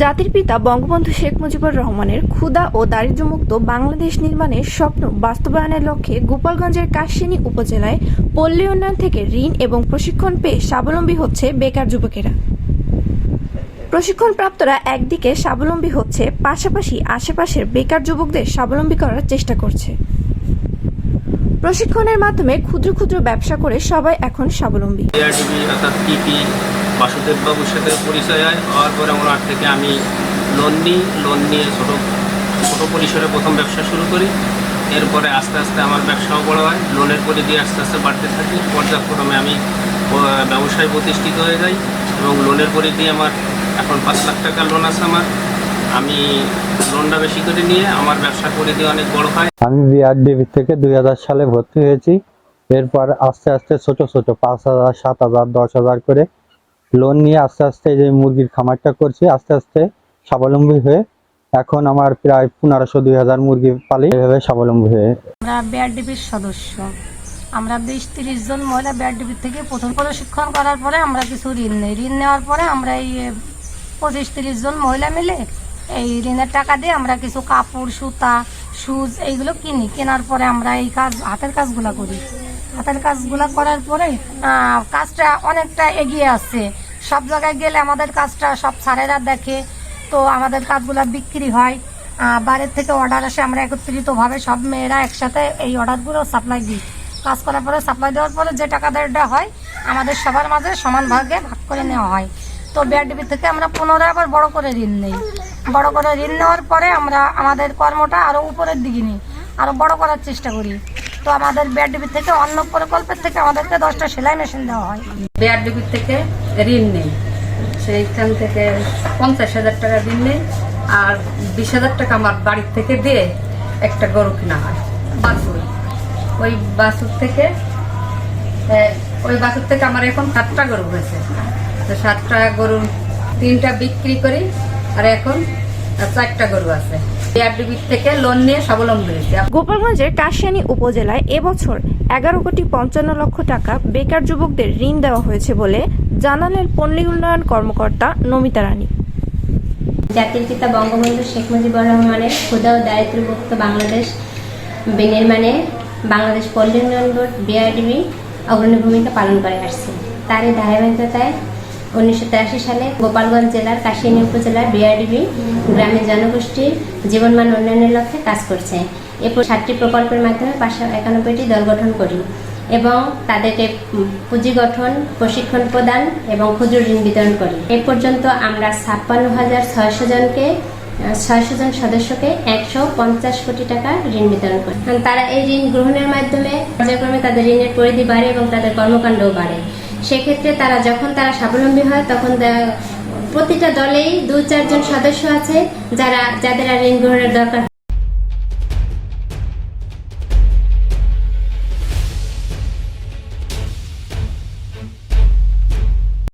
জাতির পিতা বঙ্গবন্ধু শেখ মুজিবুর রহমানের ক্ষুদা ও দারিদ্র্যমুক্ত বাংলাদেশ নির্মাণের স্বপ্ন বাস্তবায়নের লক্ষ্যে গোপালগঞ্জের কাশিনী উপজেলায় পল্লী উন্নয়ন থেকে ঋণ এবং প্রশিক্ষণ পেয়ে স্বাবলম্বী হচ্ছে বেকার যুবকেরা। প্রশিক্ষণপ্রাপ্তরা একদিকে স্বাবলম্বী হচ্ছে, পাশাপাশি আশেপাশের বেকার যুবকদের স্বাবলম্বী করার চেষ্টা করছে। প্রশিক্ষণের মাধ্যমে ক্ষুদ্র ক্ষুদ্র ব্যবসা করে সবাই এখন স্বাবলম্বী। এআরটিভি অর্থাৎ টিপি বাসুদেব বাবুর সাথে পরিচয় হয়, হওয়ার পরে ওনার থেকে আমি লোন নিই লোন নিয়ে ছোটো ছোটো পরিসরে প্রথম ব্যবসা শুরু করি। এরপরে আস্তে আস্তে আমার ব্যবসাও বড় হয়, লোনের পরিধি আস্তে আস্তে বাড়তে থাকে। পর্যায়ক্রমে আমি ব্যবসায় প্রতিষ্ঠিত হয়ে যাই এবং লোনের পরিধি আমার এখন পাঁচ লাখ টাকা লোন আছে আমার। আমি লোনটা বেশি করে নিয়ে আমার ব্যবসার পরিধি অনেক বড় হয়। আমি বিআরডিবি থেকে দুই হাজার সালে ভর্তি হয়েছি। এরপর আস্তে আস্তে ছোট ছোট পাঁচ হাজার, সাত হাজার, দশ হাজার করে লোন নিয়ে আস্তে আস্তে যে মুরগির খামারটা করছি, আস্তে আস্তে স্বাবলম্বী হয়ে এখন আমার প্রায় পনেরোশো দুই হাজার মুরগি পালি এভাবে স্বাবলম্বী হয়ে। আমরা বিআরডিপির সদস্য। আমরা বিশ তিরিশ জন মহিলা বিআরডিপির থেকে প্রথম প্রশিক্ষণ করার পরে আমরা কিছু ঋণ নেই। ঋণ নেওয়ার পরে আমরা এই পঁচিশ তিরিশ জন মহিলা মিলে এই ঋণের টাকা দিয়ে আমরা কিছু কাপড়, সুতা শুজ এইগুলো কিনি। কেনার পরে আমরা এই কাজ, হাতের কাজগুলো করি। হাতের কাজগুলো করার পরে কাজটা অনেকটা এগিয়ে আসছে। সব জায়গায় গেলে আমাদের কাজটা সব স্যারেরা দেখে, তো আমাদের কাজগুলো বিক্রি হয়। বাইরের থেকে অর্ডার আসে, আমরা একত্রিতভাবে সব মেয়েরা একসাথে এই অর্ডারগুলো সাপ্লাই দিই। কাজ করার পরে সাপ্লাই দেওয়ার পরে যে টাকা দেওয়াটা হয়, আমাদের সবার মাঝে সমান ভাগে ভাগ করে নেওয়া হয়। তো বিআরডিবি থেকে আমরা পুনরায় আবার বড় করে ঋণ নেই। বড় করে ঋণ নেওয়ার পরে আমরা আমাদের কর্মটা আরও উপরের দিকে নিই। আরও বড় করার চেষ্টা করি। তো আমাদের বিআরডিবি থেকে অন্য প্রকল্পের থেকে আমাদেরকে দশটা সেলাই মেশিন দেওয়া হয়। বিআরডিবি থেকে ঋণ নেই। সেইখান থেকে পঞ্চাশ হাজার টাকা ঋণ নেই আর বিশ হাজার টাকা আমার বাড়ির থেকে দিয়ে একটা গরু কেনা হয়, বাছুর। ওই বাছুর থেকে ওই বাছুর থেকে আমার এখন সাতটা গরু হয়েছে। তো সাতটা গরু তিনটা বিক্রি করি আর এখন চারটা গরু আছে। থেকে লোন নিয়ে স্বাবলম্বী হয়েছে। গোপালগঞ্জের কাশিয়ানী উপজেলায় এবছর এগারো কোটি পঞ্চান্ন লক্ষ টাকা বেকার যুবকদের ঋণ দেওয়া হয়েছে বলে জানালেন পল্লী উন্নয়ন কর্মকর্তা নমিতা রানী। জাতির পিতা বঙ্গবন্ধু শেখ মুজিবুর রহমানের ক্ষুদা ও দারিদ্র্যমুক্ত বাংলাদেশ বিনির্মাণে বাংলাদেশ পল্লী উন্নয়ন বোর্ড বিআরডিবি অগ্রণী ভূমিকা পালন করে আসছে। তারই ধারাবাহিকতায় উনিশশো সালে গোপালগঞ্জ জেলার কাশিয়ানী উপজেলার বিআরডিবি গ্রামের জনগোষ্ঠীর জীবনমান উন্নয়নের লক্ষ্যে কাজ করছে। এরপর সাতটি প্রকল্পের মাধ্যমে পাঁচশো একানব্বইটি দল গঠন করি এবং তাদেরকে পুঁজি গঠন, প্রশিক্ষণ প্রদান এবং ক্ষুদ্র ঋণ বিতরণ করি। এ পর্যন্ত আমরা ছাপ্পান্ন হাজার ছয়শো জনকে, ছয়শো জন সদস্যকে একশো পঞ্চাশ কোটি টাকা ঋণ বিতরণ করি। তারা এই ঋণ গ্রহণের মাধ্যমে পর্যায়ক্রমে তাদের ঋণের পরিধি বাড়ে এবং তাদের কর্মকাণ্ডও বাড়ে। সেক্ষেত্রে তারা যখন তারা স্বাবলম্বী হয়, তখন প্রতিটা দলেই দু চারজন সদস্য আছে যারা, যাদের আর ঋণ গ্রহণের দরকার